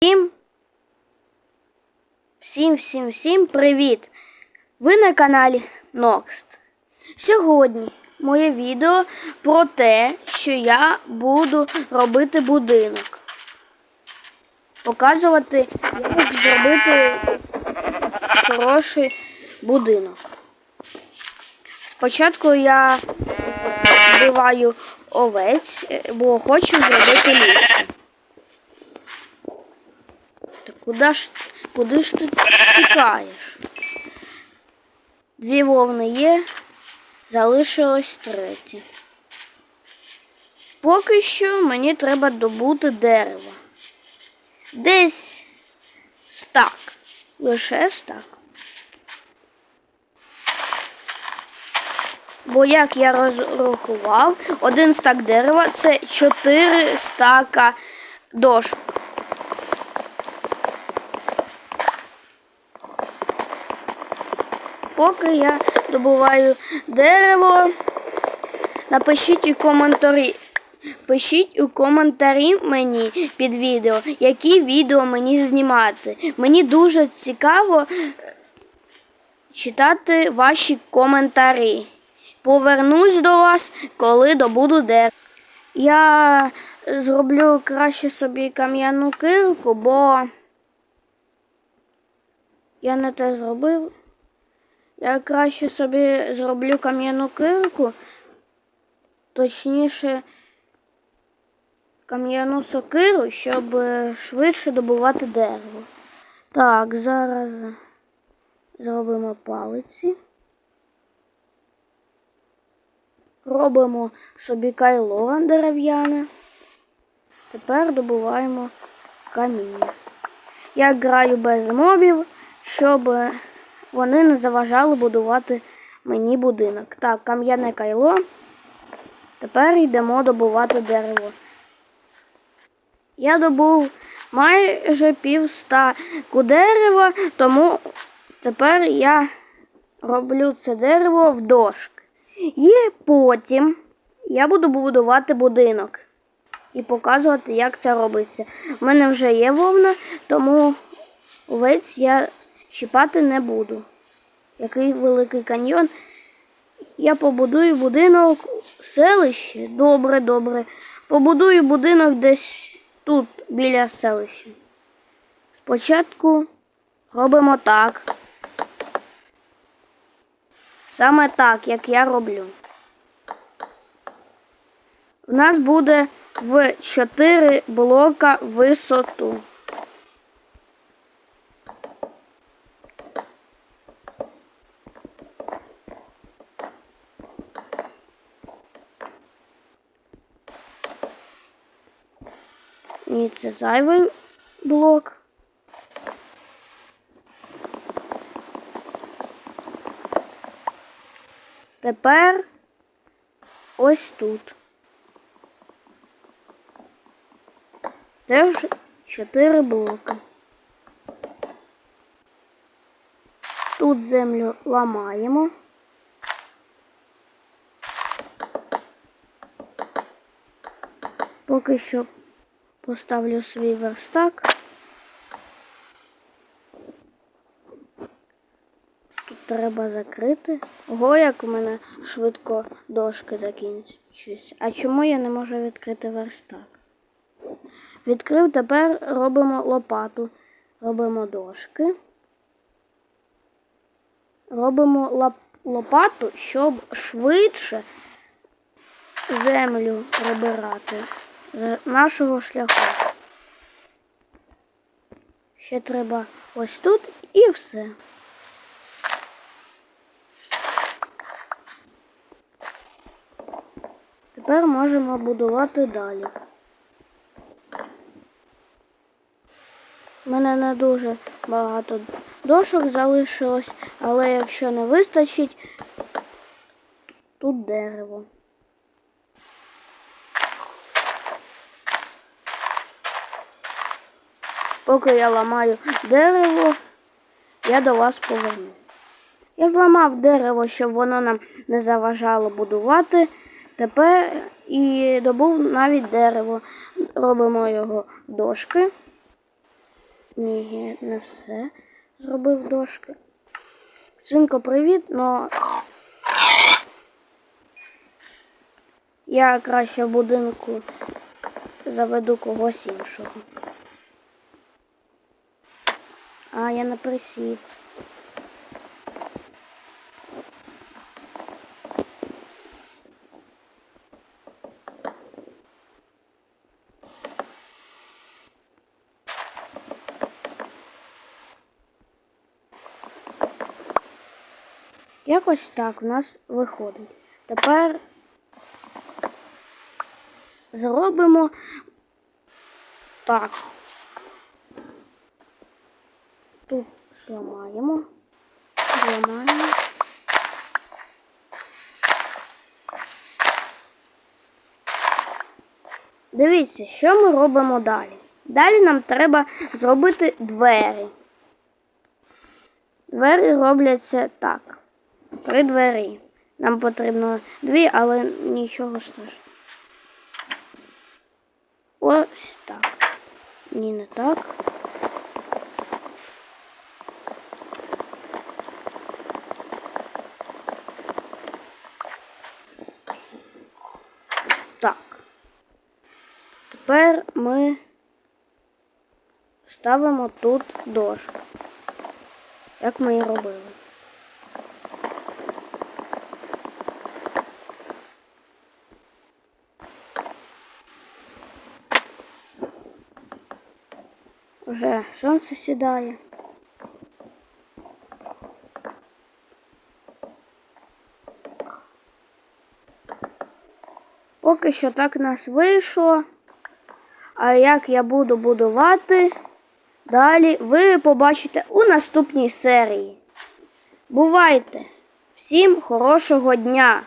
Всім, всім, всім, всім привіт! Ви на каналі Нокст. Сьогодні моє відео про те, що я буду робити будинок. Показувати, як зробити хороший будинок. Спочатку я вбиваю овець, бо хочу зробити ліжко. Та куди ж, куди ж ти тікаєш? Дві вовни є, залишилось третє. Поки що мені треба добути дерево. Десь стак. Лише стак. Бо як я розрахував, один стак дерева це 4 стака дошок. Поки я добуваю дерево, напишіть у коментарі. Пишіть у коментарі мені під відео, які відео мені знімати. Мені дуже цікаво читати ваші коментарі. Повернусь до вас, коли добуду дерево. Я зроблю краще собі кам'яну кирку, бо я не те зробив. Я краще собі зроблю кам'яну кирку, точніше кам'яну сокиру, щоб е, швидше добувати дерево. Так, зараз зробимо палиці. Робимо собі кайло дерев'яне. Тепер добуваємо каміння. Я граю без мобів, щоб вони не заважали будувати мені будинок. Так, кам'яне кайло. Тепер йдемо добувати дерево. Я добув майже півста дерева, тому тепер я роблю це дерево в дошки. І потім я буду будувати будинок і показувати, як це робиться. У мене вже є вовна, тому овець я чіпати не буду. Який великий каньйон. Я побудую будинок в селищі. Добре, добре. Побудую будинок десь тут, біля селища. Спочатку робимо так. Саме так, як я роблю. У нас буде в 4 блока висоту. Ні, це зайвий блок. Тепер ось тут. Теж чотири блоки. Тут землю ламаємо. Поки що поставлю свій верстак. Тут треба закрити. Ого, як у мене швидко дошки закінчуються. А чому я не можу відкрити верстак? Відкрив, тепер робимо лопату. Робимо дошки. Робимо лопату, щоб швидше землю прибирати нашого шляху. Ще треба ось тут і все. Тепер можемо будувати далі. У мене не дуже багато дошок залишилось, але якщо не вистачить, тут дерево. Поки я ламаю дерево, я до вас поверну. Я зламав дерево, щоб воно нам не заважало будувати. Тепер і добув навіть дерево. Робимо його дошки. Ні, не все зробив дошки. Свинко, привіт, но я краще в будинку заведу когось іншого. А, я не присів. Якось так у нас виходить. Тепер зробимо так. Тут зламаємо. Зламаємо. Дивіться, що ми робимо далі. Далі нам треба зробити двері. Двері робляться так. Три двері. Нам потрібно дві, але нічого страшного. Ось так. Ні, не. Так. Тепер ми ставимо тут дошку. Як ми і робили. Вже сонце сідає. Поки що так нас вийшло. А як я буду будувати, далі ви побачите у наступній серії. Бувайте! Всім хорошого дня!